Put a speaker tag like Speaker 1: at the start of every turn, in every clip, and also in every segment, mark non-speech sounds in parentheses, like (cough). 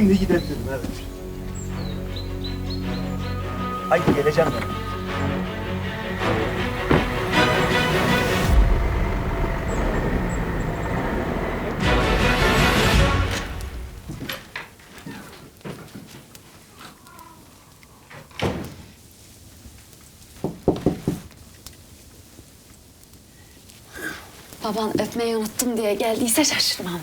Speaker 1: Şimdi gidebilirim evet. Haydi geleceğim ben.
Speaker 2: Baban öpmeyi unuttum diye geldiyse şaşırmam.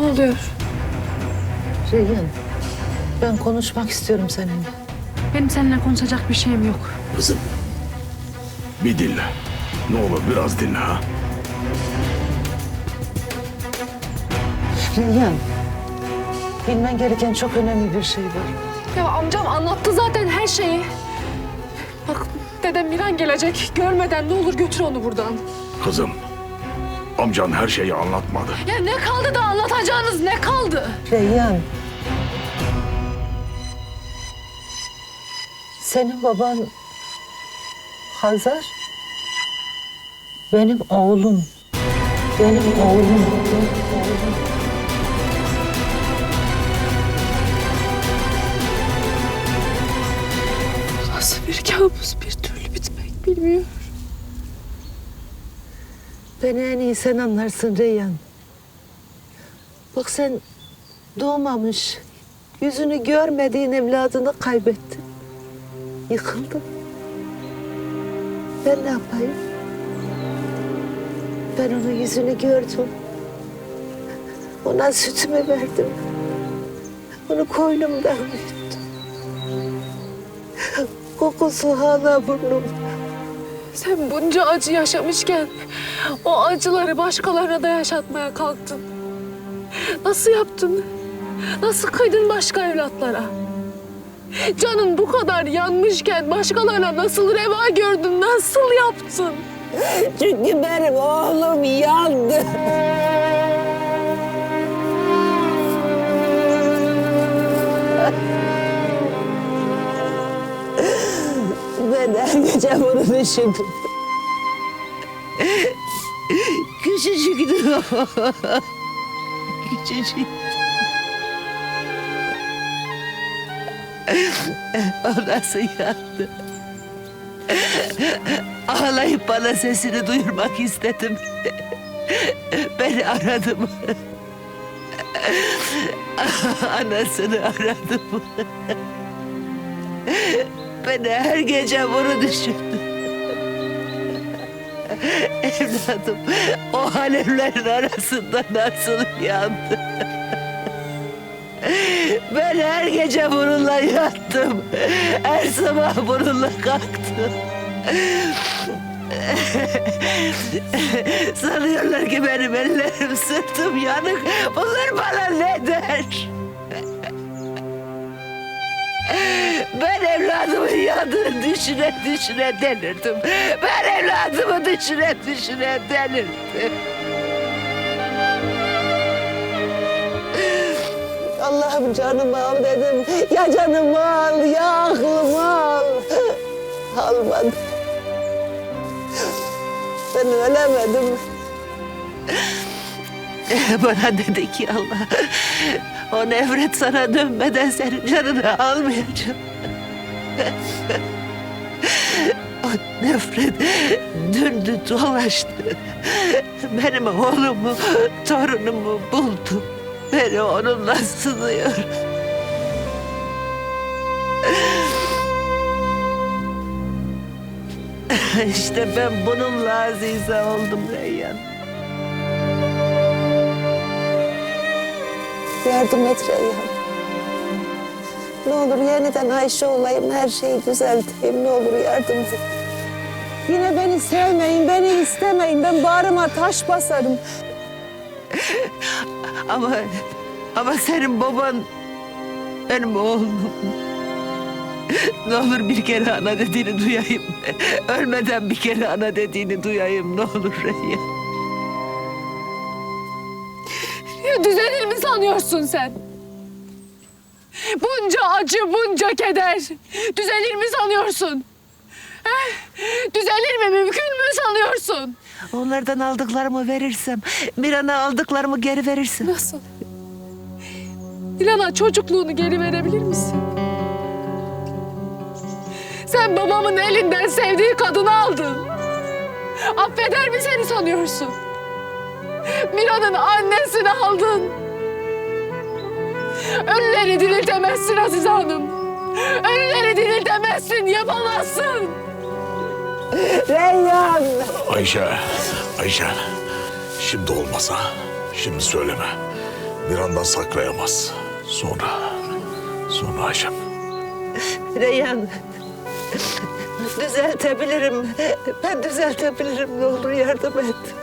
Speaker 2: Ne oluyor?
Speaker 3: Reyhan, ben konuşmak istiyorum seninle.
Speaker 2: Benim seninle konuşacak bir şeyim yok.
Speaker 4: Kızım. Bir dinle. Ne olur biraz dinle ha.
Speaker 3: Reyhan, bilmen gereken çok önemli bir şey var.
Speaker 5: Ya amcam anlattı zaten her şeyi. Bak dedem Miran gelecek. Görmeden ne olur götür onu buradan.
Speaker 4: Kızım. Amcan her şeyi anlatmadı.
Speaker 5: Ya ne kaldı da anlatacağınız ne kaldı?
Speaker 3: Reyhan. Senin baban Hazar benim oğlum. Benim oğlum.
Speaker 5: Nasıl bir kabus bir türlü bitmek bilmiyor.
Speaker 3: Beni en iyi sen anlarsın Reyhan. Bak sen doğmamış, yüzünü görmediğin evladını kaybettin. Yıkıldın. Ben ne yapayım? Ben onun yüzünü gördüm. Ona sütümü verdim. Onu koynumdan büyüttüm. Kokusu hala burnumda.
Speaker 5: Sen bunca acı yaşamışken o acıları başkalarına da yaşatmaya kalktın. Nasıl yaptın? Nasıl kıydın başka evlatlara? Canın bu kadar yanmışken başkalarına nasıl reva gördün? Nasıl yaptın?
Speaker 3: Çünkü benim oğlum yandı. Gece bunu düşündüm. Küçücüktü o. Küçücük. O nasıl yandı? Ağlayıp bana sesini duyurmak istedim. Beni aradım. Anasını aradım. Ben her gece bunu düşündüm. Evladım o alevlerin arasında nasıl yandı? Ben her gece bununla yattım. Her sabah bununla kalktım. Sanıyorlar ki benim ellerim sırtım yanık. Bunlar bana ne der? Ben evladımın yandığını düşüne düşüne delirdim. Ben evladımı düşüne düşüne delirdim. Allah'ım canımı al dedim. Ya canımı al, ya aklımı al. Almadı. Ben ölemedim. (laughs) Bana dedi ki Allah, o nefret sana dönmeden senin canını almayacağım. (laughs) O nefret döndü dolaştı. Benim oğlumu, torunumu buldu. Beni onunla sınıyor. (laughs) İşte ben bununla azize oldum Reyyan. Yardım et Reyhan. Ne olur yeniden Ayşe olayım, her şeyi düzelteyim. Ne olur yardım et. Yine beni sevmeyin, beni istemeyin. Ben bağrıma taş basarım. (laughs) ama ama senin baban benim oğlum. Ne olur bir kere ana dediğini duyayım. Ölmeden bir kere ana dediğini duyayım ne olur Reyyan.
Speaker 5: Düzenir mi sanıyorsun sen? Bunca acı, bunca keder. Düzelir mi sanıyorsun? He? Düzelir mi, mümkün mü sanıyorsun?
Speaker 3: Onlardan aldıklarımı verirsem, Miran'a aldıklarımı geri verirsem.
Speaker 5: Nasıl? İlana çocukluğunu geri verebilir misin? Sen babamın elinden sevdiği kadını aldın. Affeder mi seni sanıyorsun? Mira'nın annesini aldın. Ölüleri diriltemezsin Azize Hanım. Ölüleri diriltemezsin, yapamazsın.
Speaker 4: Ayşe, Ayşe. Şimdi olmasa, şimdi söyleme. Bir anda saklayamaz. Sonra, sonra Ayşem.
Speaker 3: Reyhan, düzeltebilirim. Ben düzeltebilirim. Ne olur yardım et.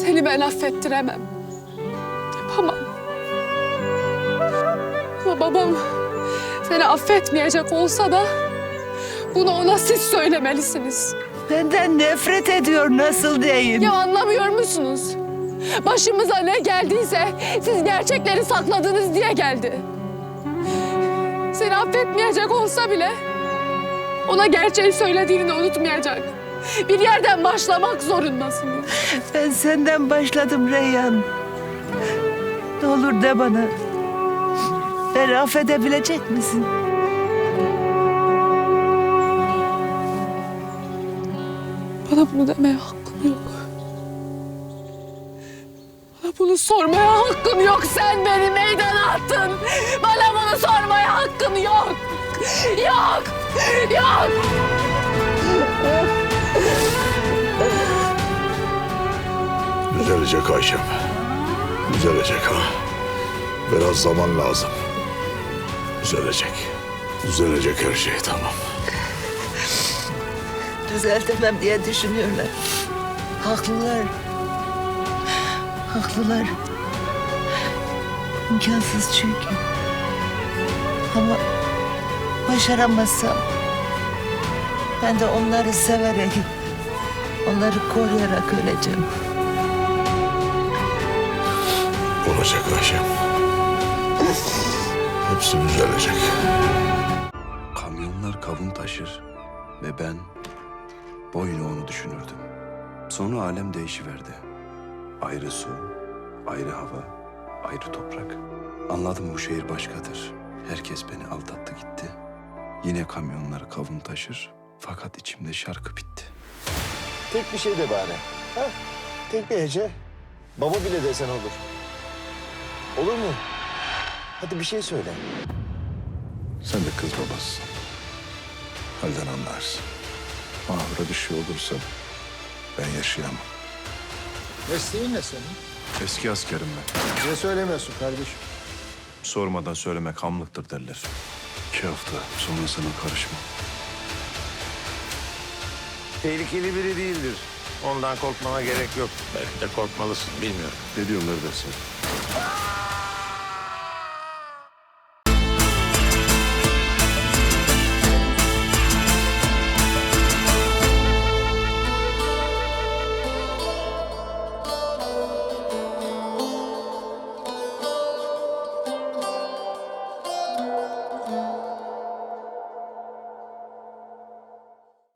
Speaker 5: Seni ben affettiremem. Yapamam. Ama babam seni affetmeyecek olsa da bunu ona siz söylemelisiniz.
Speaker 3: Benden nefret ediyor nasıl diyeyim?
Speaker 5: Ya anlamıyor musunuz? Başımıza ne geldiyse siz gerçekleri sakladınız diye geldi. Seni affetmeyecek olsa bile ona gerçeği söylediğini unutmayacak. Bir yerden başlamak zorundasınız.
Speaker 3: Ben senden başladım Reyhan. Ne olur de bana. Beni affedebilecek misin?
Speaker 5: Bana bunu demeye hakkın yok. Bana bunu sormaya hakkın yok. Sen beni meydana attın. Bana bunu sormaya hakkın yok. Yok. Yok.
Speaker 4: Düzelecek Ayşem. Düzelecek ha. Biraz zaman lazım. Düzelecek. Düzelecek her şey tamam.
Speaker 3: Düzeltemem diye düşünüyorlar. Haklılar. Haklılar. İmkansız çünkü. Ama başaramazsam ben de onları severek, onları koruyarak öleceğim.
Speaker 4: Olacak Ayşem. Hepsi düzelecek.
Speaker 6: Kamyonlar kavun taşır ve ben boyuna onu düşünürdüm. Sonra alem değişiverdi. Ayrı su, ayrı hava, ayrı toprak. Anladım bu şehir başkadır. Herkes beni aldattı gitti. Yine kamyonlar kavun taşır fakat içimde şarkı bitti.
Speaker 1: Tek bir şey de bari. Ha? Tek bir hece. Baba bile desen olur. Olur mu? Hadi bir şey söyle.
Speaker 4: Sen de kız babasısın. Halden anlarsın. Mahvura bir şey olursa ben yaşayamam.
Speaker 7: Mesleğin ne senin?
Speaker 6: Eski askerim ben.
Speaker 7: Niye söylemiyorsun kardeşim?
Speaker 6: Sormadan söylemek hamlıktır derler. İki hafta sonrasına karışma.
Speaker 8: Tehlikeli biri değildir. Ondan korkmana gerek yok. Belki de korkmalısın, bilmiyorum.
Speaker 6: Ne diyorsun neredesin?